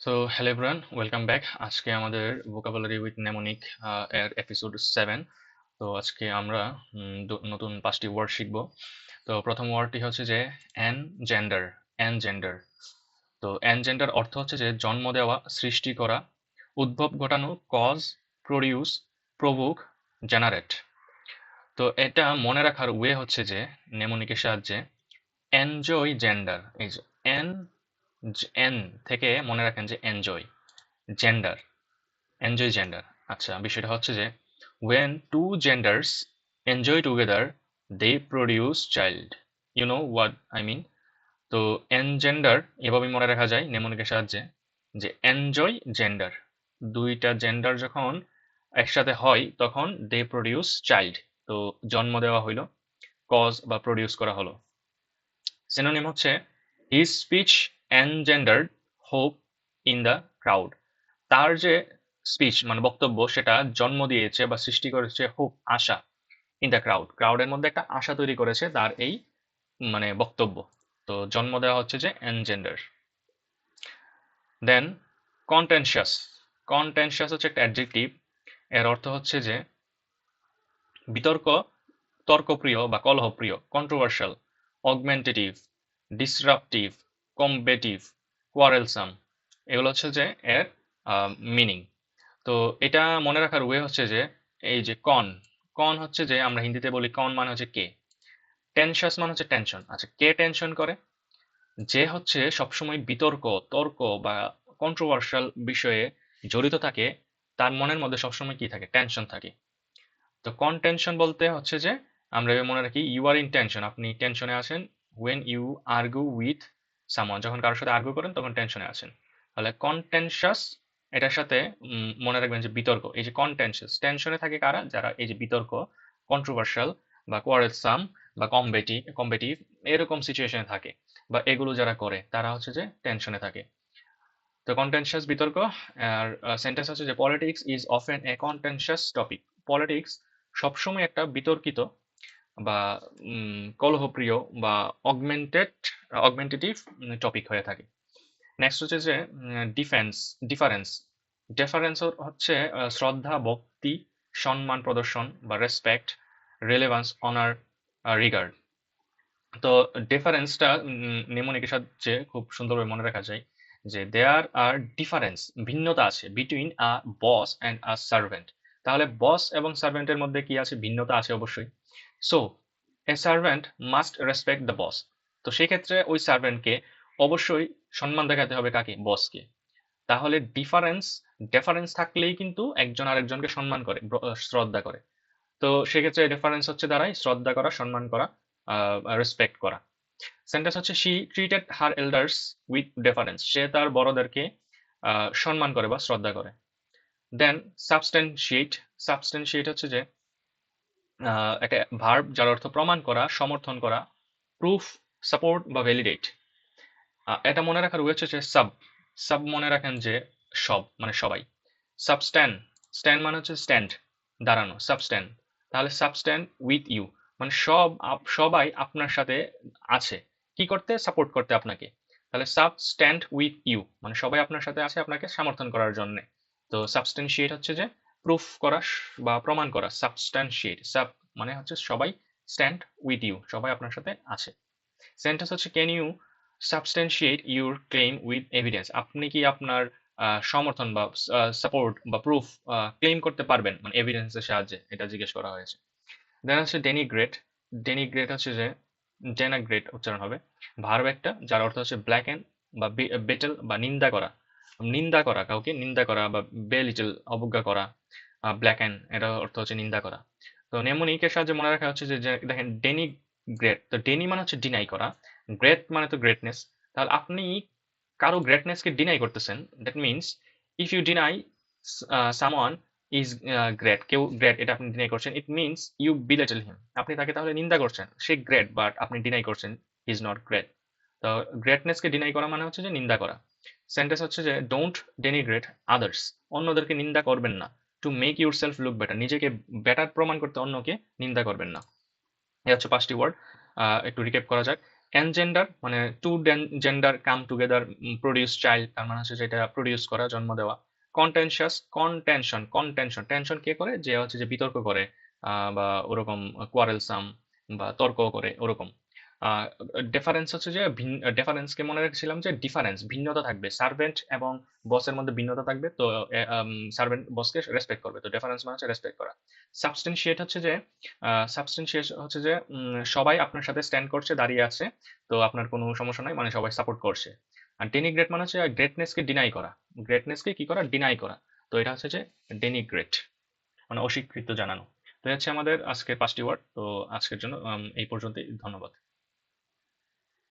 So hello everyone welcome back আজকে আমাদের vocabulary with mnemonic এর এপিসোড সেভেন তো আজকে আমরা নতুন পাঁচটি ওয়ার্ড শিখব। তো প্রথম ওয়ার্ডটি হচ্ছে যে অ্যান জেন্ডার অ্যান জেন্ডার তো অ্যান জেন্ডার অর্থ হচ্ছে যে জন্ম দেওয়া, সৃষ্টি করা, উদ্ভব ঘটানো কজ প্রডিউস প্রভোক জেনারেট তো এটা মনে রাখার ওয়ে হচ্ছে যে নেমোনিকের সাহায্যে এনজয় জেন্ডার এই যে এন এন থেকে মনে রাখেন যে এনজয় জেন্ডার এনজয় জেন্ডার আচ্ছা বিষয়টা হচ্ছে যে when two genders enjoy together they produce child you know what I mean তো এন জেন্ডার এভাবে মনে রাখা যায় নেমনিকের সাহায্যে যে এনজয় জেন্ডার দুইটা জেন্ডার যখন একসাথে হয়, তখন দে প্রডিউস চাইল্ড তো জন্ম দেওয়া হইল কজ বা প্রডিউস করা হলো। সিনোনিম হচ্ছে his speech engendered hope in the crowd তার যে স্পিচ মানে বক্তব্য, সেটা জন্ম দিয়েছে বা সৃষ্টি করেছে হোপ আশা ইন দ্য ক্রাউড ক্রাউডের মধ্যে একটা আশা তৈরি করেছে তার এই মানে বক্তব্য। তো জন্ম দেওয়া হচ্ছে যে এনজেন্ডার দেন কন্টেনশিয়াস কন্টেনশিয়াস হচ্ছে একটা অ্যাডজেক্টিভ এর অর্থ হচ্ছে যে বিতর্ক, তর্কপ্রিয় বা কলহপ্রিয় কন্ট্রোভার্সিয়াল অগমেন্টেটিভ ডিসরাপটিভ কম্বেটিভ কোয়ারেলসাম এগুলো হচ্ছে যে এর মিনিং তো এটা মনে রাখার ওয়ে হচ্ছে যে এই যে কন কন হচ্ছে যে আমরা হিন্দিতে বলি কন মানে হচ্ছে কে? টেনশাস মানে হচ্ছে টেনশন আচ্ছা কে টেনশন করে? যে হচ্ছে সবসময় বিতর্ক, তর্ক বা কন্ট্রোভার্সিয়াল বিষয়ে জড়িত থাকে, তার মনের মধ্যে সবসময় কি থাকে? টেনশন থাকে। তো কন টেনশন বলতে হচ্ছে যে আমরা মনে রাখি ইউ আর ইন টেনশন আপনি টেনশনে আছেন when you argue with someone যখন কারোর সাথে আর্গু করেন, তখন টেনশনে আছেন। তাহলে কনটেনশাস এটার সাথে মনে রাখবেন যে বিতর্ক, এই যে কনটেনশাস টেনশনে থাকে কারা? যারা এই যে বিতর্ক কন্ট্রোভার্সিয়াল বা কোয়ারেলসাম বা কম্বেটি কম্বেটিভ এরকম সিচুয়েশনে থাকে বা এগুলো যারা করে, তারা হচ্ছে যে টেনশনে থাকে। তো কন্টেনশাস বিতর্ক, আর সেন্টেন্স হচ্ছে যে politics is often a contentious topic politics সবসময় একটা বিতর্কিত বা কলহপ্রিয় বা অগমেন্টেড অগমেন্টেটিভ টপিক হয়ে থাকে। নেক্সট হচ্ছে যে ডিফেন্স ডিফারেন্স ডিফারেন্স হচ্ছে শ্রদ্ধা, ভক্তি, সম্মান প্রদর্শন বা রেসপেক্ট রেলেভান্স অনার রিগার্ড তো ডিফারেন্সটা নেমোনিকের সাহায্যে খুব সুন্দরভাবে মনে রাখা যায় যে দেয়ার আর ডিফারেন্স ভিন্নতা আছে between a boss and a servant তাহলে বস এবং সার্ভেন্টের মধ্যে কি আছে? ভিন্নতা আছে অবশ্যই। So a servant must respect the boss তো সেই ক্ষেত্রে ওই সার্ভেন্টকে অবশ্যই সম্মান দেখাতে হবে কাকে? বসকে তাহলে ডিফারেন্স ডিফারেন্স থাকলেই কিন্তু একজন আরেকজনকে সম্মান করে শ্রদ্ধা করে। তো সেক্ষেত্রে ডেফারেন্স হচ্ছে দাঁড়ায়, শ্রদ্ধা করা, সম্মান করা রেসপেক্ট করা। সেন্টেন্স হচ্ছে she treated her elders with deference সে তার বড়দেরকে সম্মান করে বা শ্রদ্ধা করে। দেন সাবস্টেন্সিয়েট সাবস্টেন্সিয়েট হচ্ছে যে একটা ভার্ব যার অর্থ প্রমাণ করা, সমর্থন করা প্রুফ সাপোর্ট বা ভ্যালিডেট এটা মনে রাখার ওয়ে হচ্ছে সাব সাব মনে রাখেন যে সব মানে সবাই। সাবস্ট্যান্ড স্ট্যান্ড মানে হচ্ছে স্ট্যান্ড দাঁড়ানো সাবস্ট্যান্ড তাহলে সাবস্ট্যান্ড উইথ ইউ মানে সব সবাই আপনার সাথে আছে। কি করতে? সাপোর্ট করতে আপনাকে। তাহলে সাবস্ট্যান্ড উইথ ইউ মানে সবাই আপনার সাথে আছে আপনাকে সমর্থন করার জন্য। তো সাবস্টেন্সিয়েট হচ্ছে যে প্রুফ করা বা প্রমাণ করা সাবস্ট্যান্সিয়েট সাব মানে হচ্ছে সবাই স্ট্যান্ড উইথ ইউ সবাই আপনার সাথে আছে। সেন্টেন্স হচ্ছে can you substantiate your claim with evidence আপনি কি আপনার সমর্থন বা সাপোর্ট বা প্রুফ ক্লেম করতে পারবেন? মানে এভিডেন্সের সাহায্যে এটা জিজ্ঞেস করা হয়েছে। দেন হচ্ছে ডেনিগ্রেট ডেনিগ্রেট হচ্ছে যে ডেনাগ্রেট উচ্চারণ হবে। ভার্ব একটা, যার অর্থ হচ্ছে ব্ল্যাক এন্ড বা বেটেল বা নিন্দা করা। নিন্দা করা, কাউকে নিন্দা করা বা বেলিটেল অবজ্ঞা করা ব্ল্যাক অ্যান্ড এটা অর্থ হচ্ছে নিন্দা করা। তো নেমোনিকের সাহায্যে মনে রাখা হচ্ছে যে দেখেন ডেনি গ্রেট তো ডেনি মানে হচ্ছে ডিনাই করা গ্রেট মানে তো গ্রেটনেস তাহলে আপনি কারও গ্রেটনেসকে ডিনাই করতেছেন that means if you deny someone is great কেউ গ্রেট এটা আপনি ডিনাই করছেন ইট মিনস ইউ বিলেটেল হিম আপনি তাকে তাহলে নিন্দা করছেন, সে গ্রেট বাট আপনি ডিনাই করছেন ইজ নট গ্রেট তো গ্রেটনেসকে ডিনাই করা মানে হচ্ছে যে, নিন্দা করা। সেন্টেন্স হচ্ছে যে ডোন্ট ডেনিগ্রেট আদার্স অন্যদেরকে নিন্দা করবেন না। To make yourself look better নিজেকে বেটার প্রমাণ করতে অন্যকে নিন্দা করবেন না। এই হচ্ছে পাঁচটি ওয়ার্ড একটু রিকেপ করা যাক। এনজেন্ডার মানে two gender come together produce child তার মানে হচ্ছে যেটা প্রডিউস করা, জন্ম দেওয়া। কন্টেনশাস কনটেনশন কনটেনশন টেনশন কে করে? যে হচ্ছে যে বিতর্ক করে বা ওরকম কোয়ারেলসাম বা তর্ক করে, ওরকম। ডিফারেন্স হচ্ছে যে ডিফারেন্সকে মনে রেখেছিলাম যে ডিফারেন্স ভিন্নতা থাকবে। সার্ভেন্ট এবং বসের মধ্যে ভিন্নতা থাকবে, তো সার্ভেন্ট বসকে রেসপেক্ট করবে, তো ডিফারেন্স মানে হচ্ছে রেসপেক্ট করা। সাবস্টেন্সিয়েট হচ্ছে যে সাবস্টেন্সিয়েট হচ্ছে যে সবাই আপনার সাথে স্ট্যান্ড করছে, দাঁড়িয়ে আছে, তো আপনার কোনো সমস্যা নাই মানে সবাই সাপোর্ট করছে। আর ডেনিগ্রেট মানে হচ্ছে গ্রেটনেসকে ডিনাই করা। গ্রেটনেসকে কি করা? ডিনাই করা। তো এটা হচ্ছে যে ডেনিগ্রেট মানে অস্বীকৃত জানানো। তো হচ্ছে আমাদের আজকের পাঁচটি ওয়ার্ড তো আজকের জন্য এই পর্যন্তই, ধন্যবাদ।